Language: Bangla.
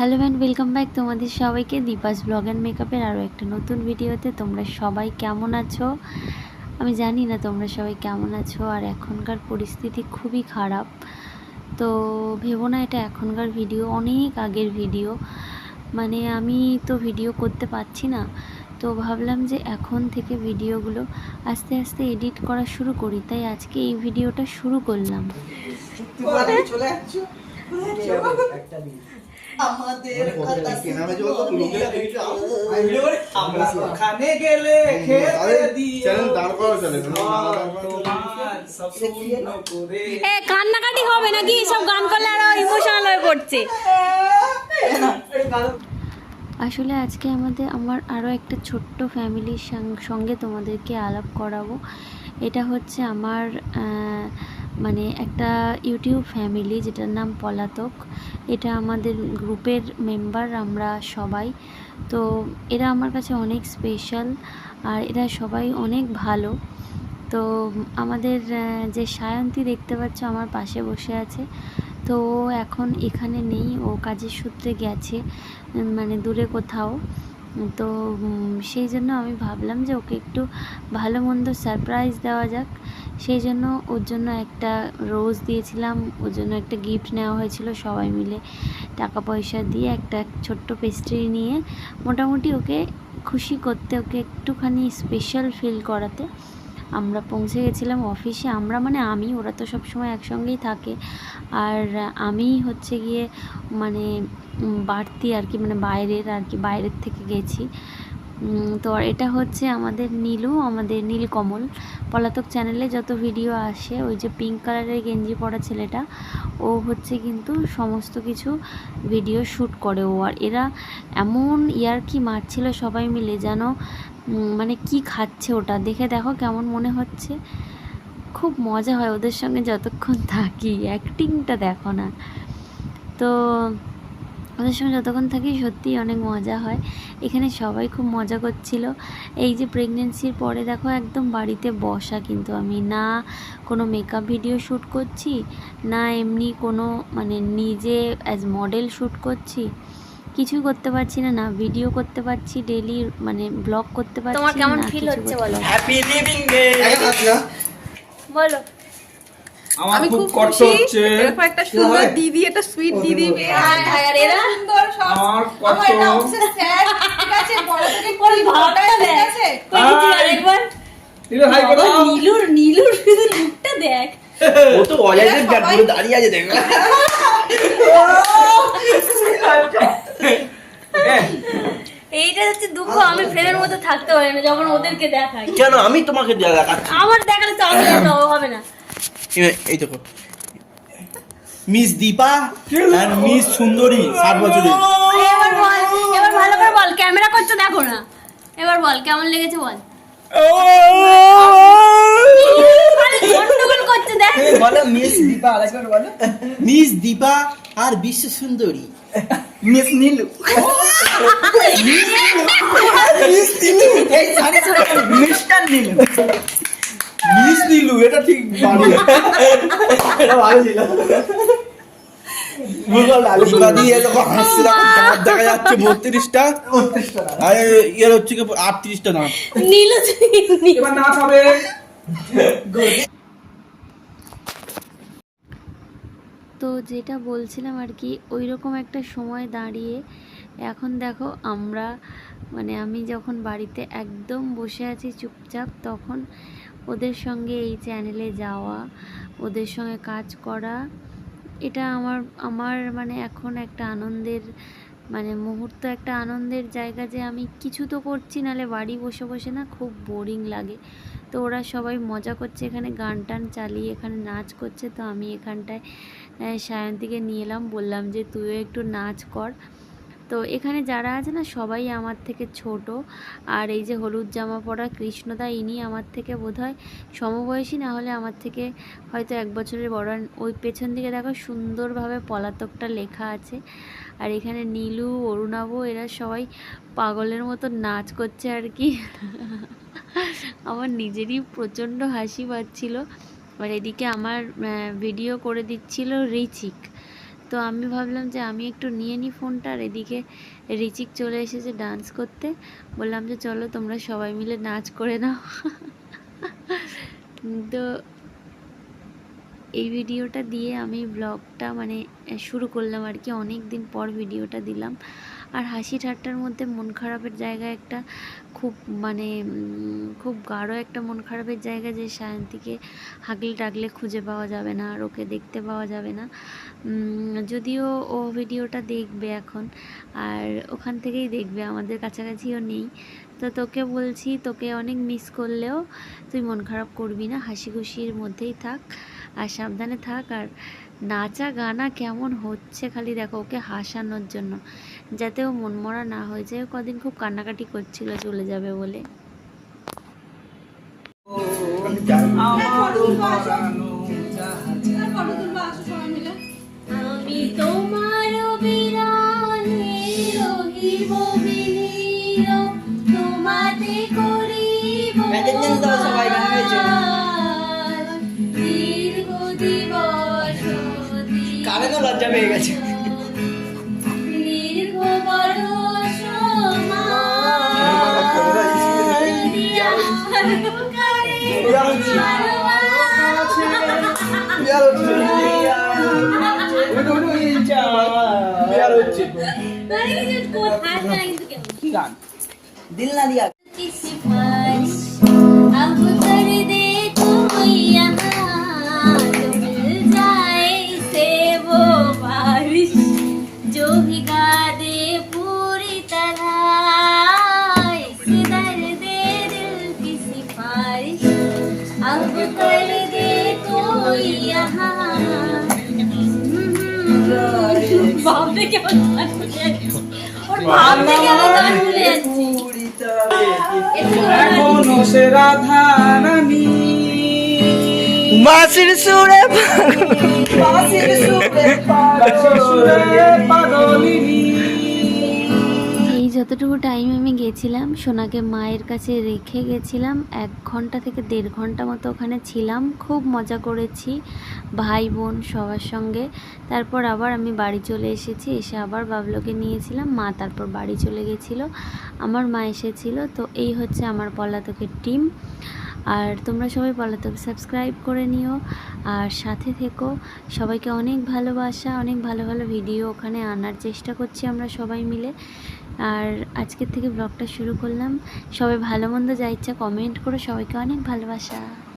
হ্যালো অ্যান্ড ওয়েলকাম ব্যাক তোমাদের সবাইকে দীপাস ব্লগ অ্যান্ড মেকআপের আরও একটা নতুন ভিডিওতে। তোমরা সবাই কেমন আছো? আমি জানি না তোমরা সবাই কেমন আছো আর এখনকার পরিস্থিতি খুবই খারাপ। তো ভেবো না এটা এখনকার ভিডিও, অনেক আগের ভিডিও। মানে আমি তো ভিডিও করতে পারছি না। তো ভাবলাম যে এখন থেকে ভিডিওগুলো আস্তে আস্তে এডিট করা শুরু করি, তাই আজকে এই ভিডিওটা শুরু করলাম। আমাদের কথা গেলে খেতে দাঁড় করা। এ কান্নাকাটি হবে নাকি? সব গান করলে আরও ইমোশনাল হয়ে পড়ছে। আসলে আজকে আমাদের আমার আরও একটা ছোট্ট ফ্যামিলির সঙ্গে তোমাদেরকে আলাপ করাবো। এটা হচ্ছে আমার আহ, মানে একটা ইউটিউব ফ্যামিলি যেটার নাম পলাতক। এটা আমাদের গ্রুপের মেম্বার আমরা সবাই। তো এরা আমার কাছে অনেক স্পেশাল আর এরা সবাই অনেক ভালো। তো আমাদের যে সায়ন্তী দেখতে পাচ্ছ আমার পাশে বসে আছে। তো ও এখন এখানে নেই, ও কাজের সূত্রে গেছে মানে দূরে কোথাও। তো সেই জন্য আমি ভাবলাম যে ওকে একটু ভালো মন্দ সারপ্রাইজ দেওয়া যাক। সেই জন্য ওর জন্য একটা রোজ দিয়েছিলাম, ওর জন্য একটা গিফট নেওয়া হয়েছিল সবাই মিলে। টাকা পয়সা দিয়ে একটা ছোট্ট পেস্ট্রি নিয়ে মোটামুটি ওকে খুশি করতে, ওকে একটুখানি স্পেশাল ফিল করাতে আমরা পৌঁছে গেছিলাম অফিসে আমরা মানে আমি, ওরা তো সব সময় একসঙ্গেই থাকে। আর আমি হচ্ছে গিয়ে মানে বাড়তি আর কি মানে বাইরের আর কি, বাইরের থেকে গেছি। তো এটা হচ্ছে আমাদের নীলু, আমাদের নীলকমল। পলাতক চ্যানেলে যত ভিডিও আসে, ওই যে পিঙ্ক কালারের গেঞ্জি পরা ছেলেটা, ও হচ্ছে কিন্তু সমস্ত কিছু ভিডিও শ্যুট করে ও। আর এরা এমন ইয়ার কি মারছিল সবাই মিলে যেন মানে কি খাচ্ছে ওটা? দেখে দেখো কেমন মনে হচ্ছে। খুব মজা হয় ওদের সঙ্গে যতক্ষণ থাকি। অ্যাক্টিংটা দেখো না। তো ওদের সঙ্গে যতক্ষণ থাকি সত্যিই অনেক মজা হয়। এখানে সবাই খুব মজা করছিল। এই যে প্রেগনেন্সির পরে দেখো একদম বাড়িতে বসা কিন্তু আমি। না কোনো মেকআপ ভিডিও শ্যুট করছি না এমনি কোনো মানে নিজে অ্যাজ মডেল শ্যুট করছি। কিছুই করতে পারছি না না ভিডিও করতে পারছি ডেলি মানে ব্লগ করতে পারছি তোমার কেমন ফিল হচ্ছে বলো? হ্যাপি লিভিং ডে বলো। আমার আমি খুব কষ্ট হচ্ছে। এরকম একটা সুন্দর দিদি একটা সুইট দিদি পেয়ে আর এরা? সুন্দর সব আমার কত আমার স্যার ঠিক আছে বড় থেকে ওর ভাবটা ঠিক আছে? কই দিচ্ছি আর একবার? দিলো হাই করো। নীলুর নীলুর শুধু লুকটা দেখ। ও তো অজয় দেব পুরো দাঁড়িয়ে আছে দেখ। এইটা হচ্ছে দুঃখ আমি ফ্রেমের মধ্যে থাকতে পারি না যখন ওদেরকে দেখাই। কেন? আমি তোমাকে দেখাচ্ছি। আমার দেখালে তো আমি হবে না। এই- এই দেখো। মিস দীপা আর মিস সুন্দরী সাত বছরের এবার বল এবার ভালো করে বল ক্যামেরা করছ দেখো না। এবার বল কেমন লেগেছে বল? বলো মিস দীপা বলো। মিস দীপা আর বিশ্ব সুন্দরী। মিস নীলু। জানি তো মিস্টার নীলু। নীলু এটা ঠিক ভালো এটা ভালো ছিল। দীপা দিয়ে এরকম হাসছে দেখো, দাঁত দেখা যাচ্ছে বত্রিশটা? আর এর হচ্ছে কি আটত্রিশটা দাঁত নীলু এবার নাচ হবে। তো যেটা বলছিলাম আর কি ওই রকম একটা সময় দাঁড়িয়ে এখন দেখো আমরা মানে আমি যখন বাড়িতে একদম বসে আছি চুপচাপ তখন ওদের সঙ্গে এই চ্যানেলে যাওয়া, ওদের সঙ্গে কাজ করা, এটা আমার আমার মানে এখন একটা আনন্দের মানে মুহূর্ত, একটা আনন্দের জায়গা যে আমি কিছু তো করছি, নালে বাড়ি বসে বসে না খুব বোরিং লাগে। তো ওরা সবাই মজা করছে, এখানে গান টান চালিয়ে, এখানে নাচ করছে, তো আমি এখানটায় সায়ন্তীকে নিয়ে এলাম, বললাম যে তুইও একটু নাচ কর। তো এখানে যারা আছে না, সবাই আমার থেকে ছোট। আর এই যে হলুদ জামা পরা কৃষ্ণদা, ইনি আমার থেকে বোধহয় সমবয়সী, না হলে আমার থেকে হয়তো এক বছরের বড়। ওই পেছন দিকে দেখো সুন্দরভাবে পলাতকটা লেখা আছে। আর এখানে নীলু অরুণাভ এরা সবাই পাগলের মতো নাচ করছে আর কি। আমার নিজেরই প্রচণ্ড হাসি পাচ্ছিল। আর এদিকে আমার ভিডিও করে দিচ্ছিল রিচিক। তো আমি ভাবলাম যে আমি একটু নিয়ে নিই ফোনটা আর এদিকে রিচিক চলে এসেছে ডান্স করতে। বললাম যে চলো তোমরা সবাই মিলে নাচ করে নাও। তো এই ভিডিওটা দিয়ে আমি ব্লগটা মানে শুরু করলাম আর কি। অনেক দিন পর ভিডিওটা দিলাম। আর হাসি ঠাট্টার মধ্যে মন খারাপের জায়গা একটা খুব মানে খুব গাঢ় একটা মন খারাপের জায়গা যে সায়ন্তীকে হাগলে টাগলে খুঁজে পাওয়া যাবে না আর ওকে দেখতে পাওয়া যাবে না। যদিও ও ভিডিওটা দেখবে এখন আর ওখান থেকেই দেখবে, আমাদের কাছাকাছিও নেই। তো তোকে বলছি, তোকে অনেক মিস করলেও তুই মন খারাপ করবি না, হাসি খুশির মধ্যেই থাক। আর সাবধানে থাক আর নাচা গানা কেমন হচ্ছে খালি দেখো ওকে হাসানোর জন্য। যাতে ও মনমরা না হয়ে যায় ও কদিন খুব কান্নাকাটি করছিল চলে যাবে বলে। আমি তোমার লজ্জা পেয়ে গেছে। দিল না দিয়া। দেখে ওর ভাব আমার ভুলে যাচ্ছি এখনও সে রাধা সুরে পাগল। সুরে পাগলিনী যতটুকু টাইম আমি গেছিলাম, সোনাকে মায়ের কাছে রেখে গেছিলাম, এক ঘণ্টা থেকে দেড় ঘণ্টা মতো ওখানে ছিলাম, খুব মজা করেছি, ভাই বোন সবার সঙ্গে। তারপর আবার আমি বাড়ি চলে এসেছি, এসে আবার বাবলোকে নিয়েছিলাম, মা তারপর বাড়ি চলে গেছিল, আমার মা এসেছিল, তো এই হচ্ছে আমার পলাতকের টিম আর তোমরা সবাই পলাতক সাবস্ক্রাইব করে নিও, আর সাথে থেকো, সবাইকে অনেক ভালোবাসা, অনেক ভালো ভালো ভিডিও ওখানে আনার চেষ্টা করছি আমরা সবাই মিলে। আর আজকের থেকে ব্লগটা শুরু করলাম। সবাই ভালো মন্দ যা ইচ্ছা কমেন্ট করে সবাইকে অনেক ভালোবাসা।